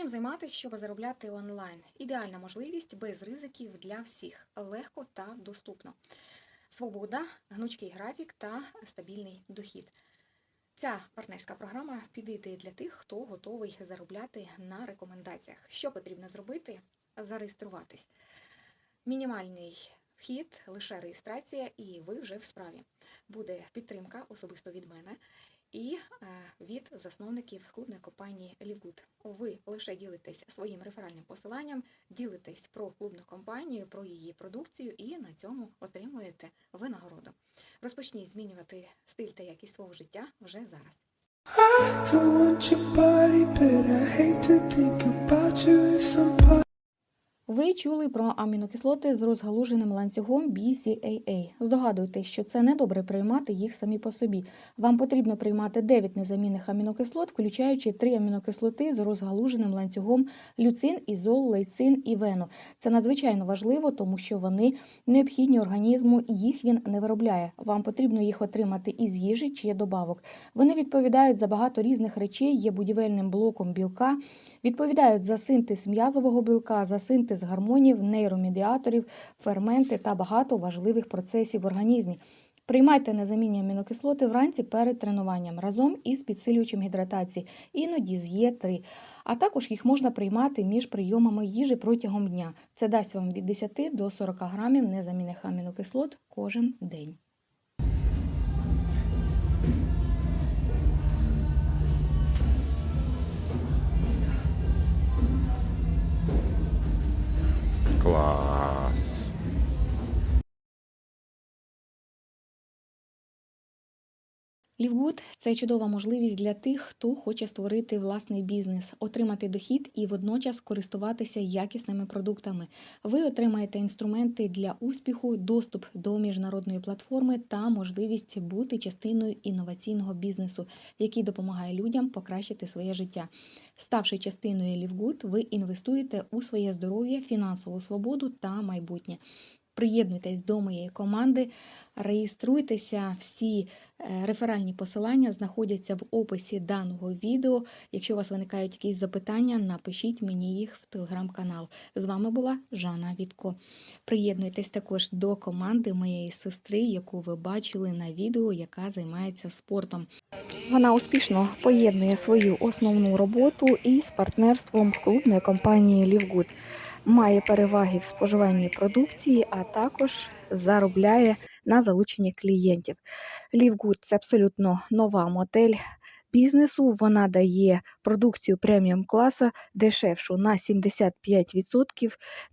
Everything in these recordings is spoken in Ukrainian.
Чим займатися, щоб заробляти онлайн? Ідеальна можливість без ризиків для всіх, легко та доступно. Свобода, гнучкий графік та стабільний дохід. Ця партнерська програма підійде для тих, хто готовий заробляти на рекомендаціях. Що потрібно зробити? Зареєструватись. Мінімальний вхід, лише реєстрація, і ви вже в справі. Буде підтримка особисто від мене і е, від засновників клубної компанії Лівгуд. Ви лише ділитесь своїм реферальним посиланням, ділитесь про клубну компанію, про її продукцію, і на цьому отримуєте винагороду. Розпочніть змінювати стиль та якість свого життя вже зараз. I don't want your body, but I hate to think about you somebody. Ви чули про амінокислоти з розгалуженим ланцюгом BCAA. Здогадуєтесь, що це недобре приймати їх самі по собі. Вам потрібно приймати 9 незамінних амінокислот, включаючи 3 амінокислоти з розгалуженим ланцюгом люцин, ізол, лейцин і вену. Це надзвичайно важливо, тому що вони необхідні організму, і їх він не виробляє. Вам потрібно їх отримати із їжі чи добавок. Вони відповідають за багато різних речей, є будівельним блоком білка, відповідають за синтез м'язового білка, за синтез гормонів, нейромедіаторів, ферменти та багато важливих процесів в організмі. Приймайте незамінні амінокислоти вранці перед тренуванням разом із підсилюючим гідратації, іноді з Є3. А також їх можна приймати між прийомами їжі протягом дня. Це дасть вам від 10 до 40 грамів незамінних амінокислот кожен день. Клас. Лівгуд це чудова можливість для тих, хто хоче створити власний бізнес, отримати дохід і водночас користуватися якісними продуктами. Ви отримаєте інструменти для успіху, доступ до міжнародної платформи та можливість бути частиною інноваційного бізнесу, який допомагає людям покращити своє життя. Ставши частиною Лівгуд, ви інвестуєте у своє здоров'я, фінансову свободу та майбутнє. Приєднуйтесь до моєї команди, реєструйтеся. Всі е, реферальні посилання знаходяться в описі даного відео. Якщо у вас виникають якісь запитання, напишіть мені їх в телеграм-канал. З вами була Жанна Вітко. Приєднуйтесь також до команди моєї сестри, яку ви бачили на відео, яка займається спортом. Вона успішно поєднує свою основну роботу із партнерством клубної компанії Лівгуд. Має переваги в споживанні продукції, а також заробляє на залученні клієнтів. Лівгуд це абсолютно нова модель бізнесу. Вона дає продукцію преміум класу дешевшу на 75%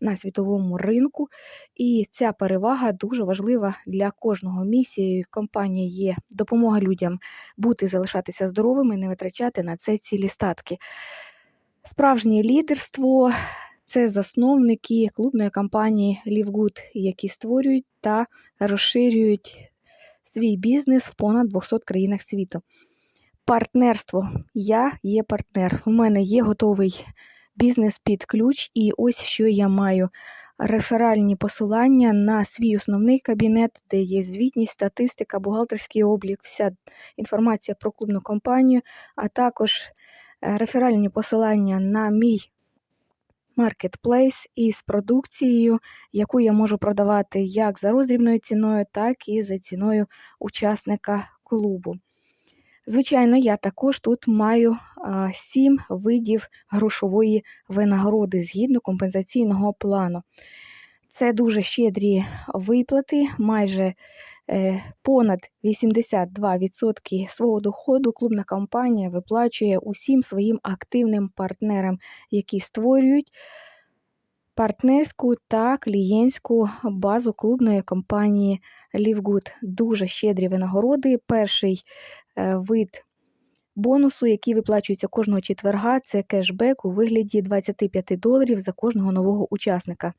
на світовому ринку. І ця перевага дуже важлива для кожного. Місією компанії є допомога людям бути залишатися здоровими, не витрачати на це цілі статки. Справжнє лідерство це засновники клубної компанії Лівгуд, які створюють та розширюють свій бізнес в понад 200 країнах світу. Партнерство. Я є партнер. У мене є готовий бізнес під ключ, і ось що я маю. Реферальні посилання на свій основний кабінет, де є звітність, статистика, бухгалтерський облік, вся інформація про клубну компанію, а також е, реферальні посилання на мій маркетплейс із продукцією, яку я можу продавати як за роздрібною ціною, так і за ціною учасника клубу. Звичайно, я також тут маю сім видів грошової винагороди згідно компенсаційного плану. Це дуже щедрі виплати, майже понад 82% свого доходу клубна компанія виплачує усім своїм активним партнерам, які створюють партнерську та клієнтську базу клубної компанії Лівгуд. Дуже щедрі винагороди. Перший е, вид бонусу, який виплачується кожного четверга, це кешбек у вигляді 25 доларів за кожного нового учасника.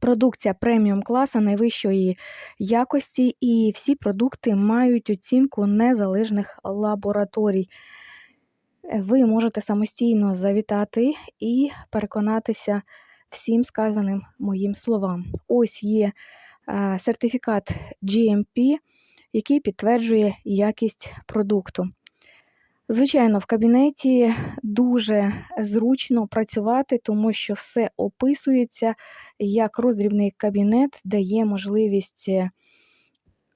Продукція преміум класа найвищої якості, і всі продукти мають оцінку незалежних лабораторій. Ви можете самостійно завітати і переконатися всім сказаним моїм словам. Ось є е, сертифікат GMP, який підтверджує якість продукту. Звичайно, в кабінеті дуже зручно працювати, тому що все описується, як роздрібний кабінет дає можливість е,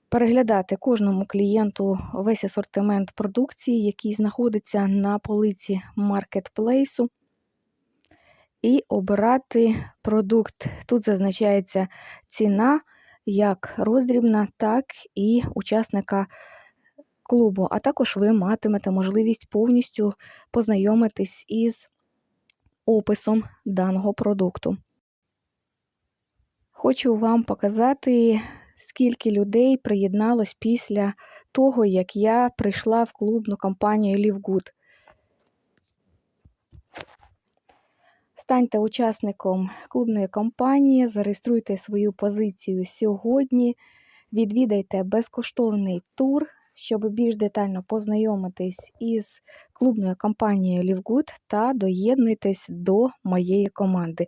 переглядати кожному клієнту весь асортимент продукції, який знаходиться на полиці маркетплейсу, і обирати продукт. Тут зазначається ціна як роздрібна, так і учасника клубу. А також ви матимете можливість повністю познайомитись із описом даного продукту. Хочу вам показати, скільки людей приєдналось після того, як я прийшла в клубну компанію LiveGood. Станьте учасником клубної компанії, зареєструйте свою позицію сьогодні, відвідайте безкоштовний тур, щоб більш детально познайомитись із клубною компанією LiveGood та доєднуйтесь до моєї команди.